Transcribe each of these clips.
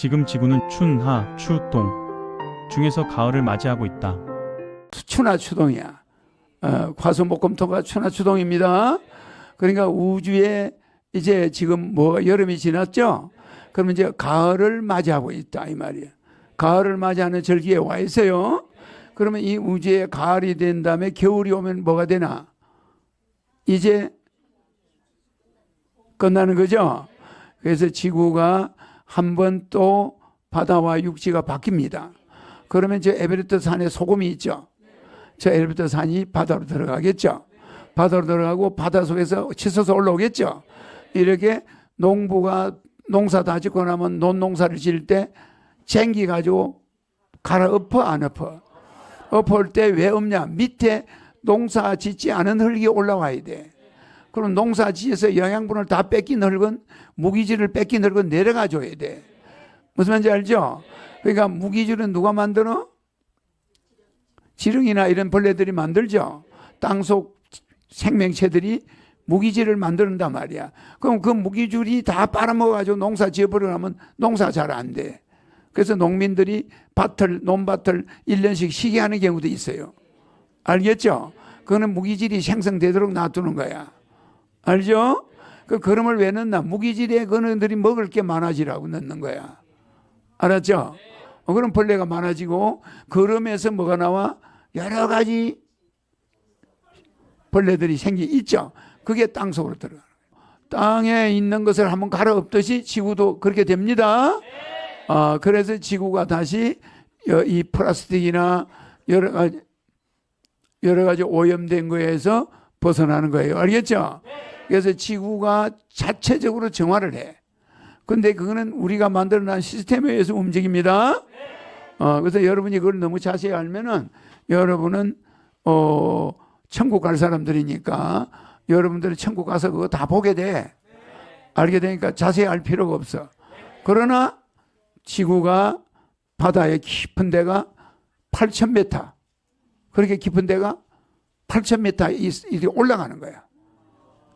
지금 지구는 춘, 하, 추, 동 중에서 가을을 맞이하고 있다. 추나 추동이야. 어, 화수목금토가 추나 추동입니다. 그러니까 우주에 이제 지금 뭐 여름이 지났죠. 그러면 이제 가을을 맞이하고 있다 이 말이야. 가을을 맞이하는 절기에 와 있어요. 그러면 이 우주에 가을이 된 다음에 겨울이 오면 뭐가 되나? 이제 끝나는 거죠. 그래서 지구가 한 번 또 바다와 육지가 바뀝니다. 그러면 저 에베레스트 산에 소금이 있죠. 저 에베레스트 산이 바다로 들어가겠죠. 바다로 들어가고 바다 속에서 치솟아 올라오겠죠. 이렇게 농부가 농사 다 짓고 나면 논 농사를 지을 때 쟁기 가지고 갈아 엎어 안 엎어? 엎을 때 왜 없냐? 밑에 농사 짓지 않은 흙이 올라와야 돼. 그럼 농사 지어서 영양분을 다 뺏긴 흙은 무기질을 뺏긴 흙은 내려가 줘야 돼. 무슨 말인지 알죠? 그러니까 무기질은 누가 만들어? 지렁이나 이런 벌레들이 만들죠. 땅속 생명체들이 무기질을 만드는단 말이야. 그럼 그 무기질이 다 빨아먹어가지고 농사 지어버리면 농사 잘 안 돼. 그래서 농민들이 밭을, 논밭을 1년씩 쉬게 하는 경우도 있어요. 알겠죠? 그거는 무기질이 생성되도록 놔두는 거야. 알죠? 그 거름을 왜 넣나? 무기질에 그놈들이 먹을 게 많아지라고 넣는 거야. 알았죠? 어, 그럼 벌레가 많아지고 거름에서 뭐가 나와? 여러 가지 벌레들이 생기 있죠. 그게 땅 속으로 거예요. 땅에 있는 것을 한번 갈아 엎듯이 지구도 그렇게 됩니다. 아, 그래서 지구가 다시 여- 이 플라스틱이나 여러 가지 여러 가지 오염된 거에서 벗어나는 거예요. 알겠죠? 그래서 지구가 자체적으로 정화를 해. 근데 그거는 우리가 만들어 놓은 시스템에 의해서 움직입니다. 어, 그래서 여러분이 그걸 너무 자세히 알면은 여러분은 어, 천국 갈 사람들이니까 여러분들이 천국 가서 그거 다 보게 돼. 알게 되니까 자세히 알 필요가 없어. 그러나 지구가 바다의 깊은 데가 8,000m. 그렇게 깊은 데가 8,000m 이렇게 올라가는 거야.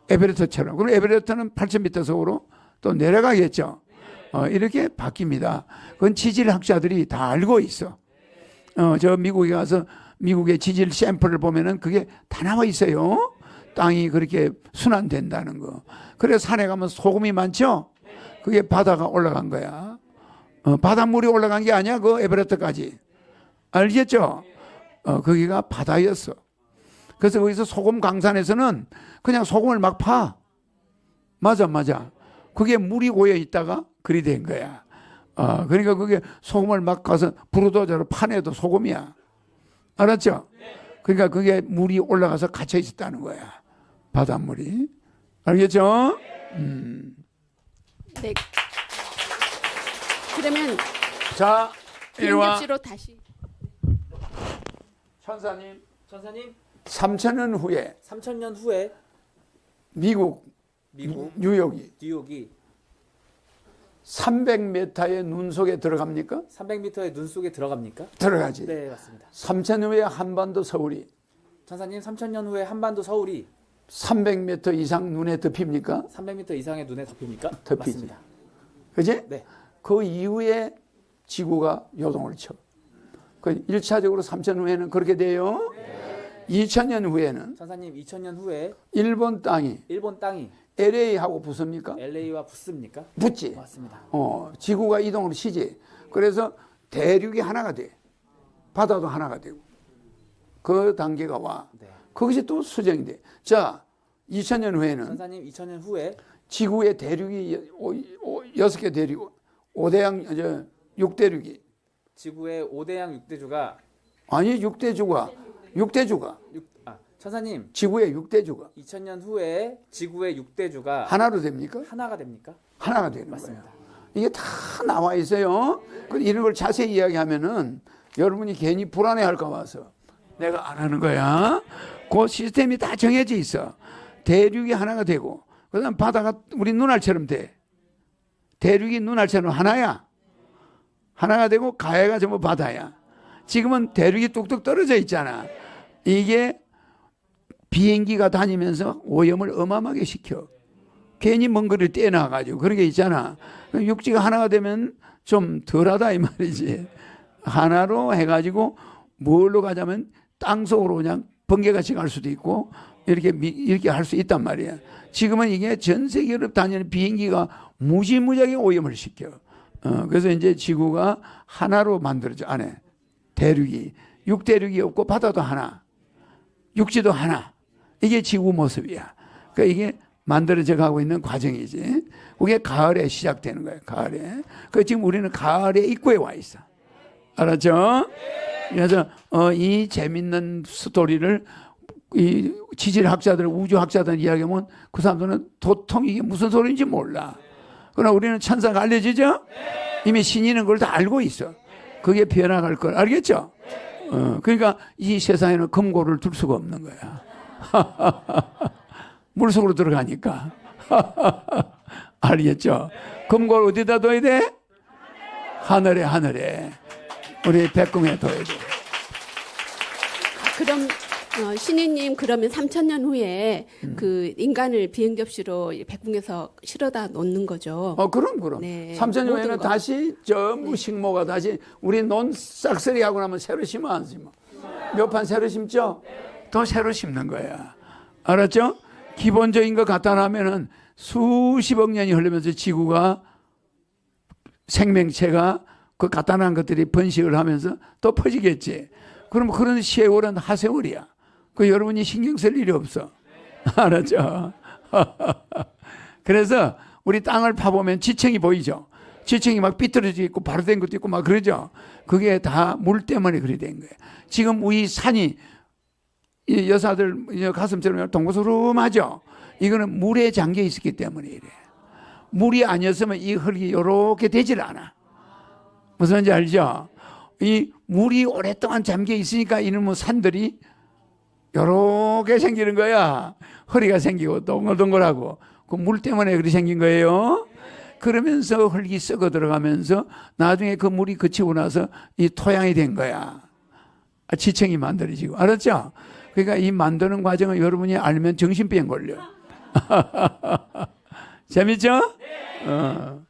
에베레스트처럼. 그럼 에베레스트는 8,000m 속으로 또 내려가겠죠. 어, 이렇게 바뀝니다. 그건 지질학자들이 다 알고 있어. 어, 저 미국에 가서 미국의 지질 샘플을 보면은 그게 다 나와 있어요. 땅이 그렇게 순환된다는 거. 그래서 산에 가면 소금이 많죠? 그게 바다가 올라간 거야. 어, 바닷물이 올라간 게 아니야. 그 에베레스트까지. 알겠죠? 어, 거기가 바다였어. 그래서 거기서 소금 강산에서는 그냥 소금을 막 파. 맞아, 맞아. 그게 물이 고여 있다가 그리 된 거야. 어, 그러니까 그게 소금을 막 가서 부르도저로 파내도 소금이야. 알았죠? 그러니까 그게 물이 올라가서 갇혀 있었다는 거야. 바닷물이. 알겠죠? 네. 그러면 자, 이리 와. 다시 천사님. 천사님 3천년 후에 3천년 후에 미국 미국 뉴욕이 뉴욕이 300m의 눈 속에 들어갑니까? 300m의 눈 속에 들어갑니까? 들어가지. 네 맞습니다. 3천 후에 한반도 서울이 천사님 3천년 후에 한반도 서울이 300m 이상 눈에 덮입니까? 300m 이상의 눈에 덮입니까? 덮이지. 맞습니다. 그지? 네. 그 이후에 지구가 요동을 쳐. 그 1차적으로 3천 후에는 그렇게 돼요. 2000년 후에는 천사님 2000년 후에 일본 땅이 일본 땅이 LA하고 붙습니까? LA와 붙습니까? 붙지. 맞습니다. 어, 지구가 이동을 쉬지. 그래서 대륙이 하나가 돼. 바다도 하나가 되고. 그 단계가 와. 네. 그것이 또 수정이 돼. 자, 2000년 후에는 천사님 2000년 후에 지구의 대륙이 여- 오- 오- 여섯 개 대륙, 오대양 저 육대륙이 지구의 5대양 6대주가 아니 육대주가 육대주가 아, 천사님 지구의 육대주가 2000년 후에 지구의 6대주가 하나로 됩니까? 하나가 됩니까? 하나가 되는 맞습니다. 거예요. 이게 다 나와 있어요. 그 이런 걸 자세히 이야기하면은 여러분이 괜히 불안해할까 봐서 내가 안 하는 거야. 그 시스템이 다 정해져 있어. 대륙이 하나가 되고 그다음 바다가 우리 눈알처럼 돼. 대륙이 눈알처럼 하나야. 하나가 되고 가해가 전부 바다야. 지금은 대륙이 뚝뚝 떨어져 있잖아. 이게 비행기가 다니면서 오염을 어마어마하게 시켜. 괜히 먼 거리를 떼나가지고 그런 게 있잖아. 육지가 하나가 되면 좀 덜하다 이 말이지. 하나로 해가지고 뭘로 가자면 땅 속으로 그냥 번개같이 갈 수도 있고 이렇게 미- 이렇게 할 수 있단 말이야. 지금은 이게 전 세계로 다니는 비행기가 무지무지하게 오염을 시켜. 어, 그래서 이제 지구가 하나로 만들어져 안에 대륙이 육대륙이 없고 바다도 하나, 육지도 하나. 이게 지구 모습이야. 그러니까 이게 만들어져 가고 있는 과정이지. 그게 가을에 시작되는 거예요. 가을에. 그 지금 우리는 가을의 입구에 와 있어. 알았죠? 그래서 어, 이 재밌는 스토리를 이 지질학자들, 우주학자들 이야기하면 그 사람들은 도통 이게 무슨 소리인지 몰라. 그러나 우리는 천사가 알려지죠? 이미 신이는 그걸 다 알고 있어. 그게 변화할 걸 알겠죠? 어, 그러니까 이 세상에는 금고를 둘 수가 없는 거야. 물속으로 들어가니까. 알겠죠? 금고를 어디다 둬야 돼? 하늘에, 하늘에. 우리 백궁에 둬야 돼. 그럼 어, 신이님 그러면 3천 년 후에 음. 그 인간을 비행 접시로 백궁에서 실어다 놓는 거죠. 어, 그럼, 그럼. 네. 삼천 모든 년에는 거. 다시 전부 식모가 다시 우리 논 싹쓸이 하고 나면 새로 심어 안 심어? 몇 판 새로 심죠? 또 새로 심는 거야. 알았죠? 기본적인 거 갖다 놔면은 수십억 년이 흐르면서 지구가 생명체가 그 갖다 놓은 것들이 번식을 하면서 또 퍼지겠지. 그럼 그런 세월은 하세월이야. 그 여러분이 신경 쓸 일이 없어. 알았죠? 그래서 우리 땅을 파보면 지층이 보이죠. 지층이 막 삐뚤어져 있고 바로 된 것도 있고 막 그러죠. 그게 다 물 때문에 그리 된 거예요. 지금 우리 산이 이 여사들 가슴처럼 동고스름하죠. 이거는 물에 잠겨 있었기 때문에 이래. 물이 아니었으면 이 흙이 이렇게 되질 않아. 무슨 말인지 알죠? 이 물이 오랫동안 잠겨 있으니까 이놈의 산들이 요렇게 생기는 거야. 허리가 생기고 동글동글하고 그 물 때문에 그리 생긴 거예요. 그러면서 흙이 썩어 들어가면서 나중에 그 물이 그치고 나서 이 토양이 된 거야. 아, 지층이 만들어지고 알았죠? 그러니까 이 만드는 과정을 여러분이 알면 정신병 걸려. 재밌죠? 어.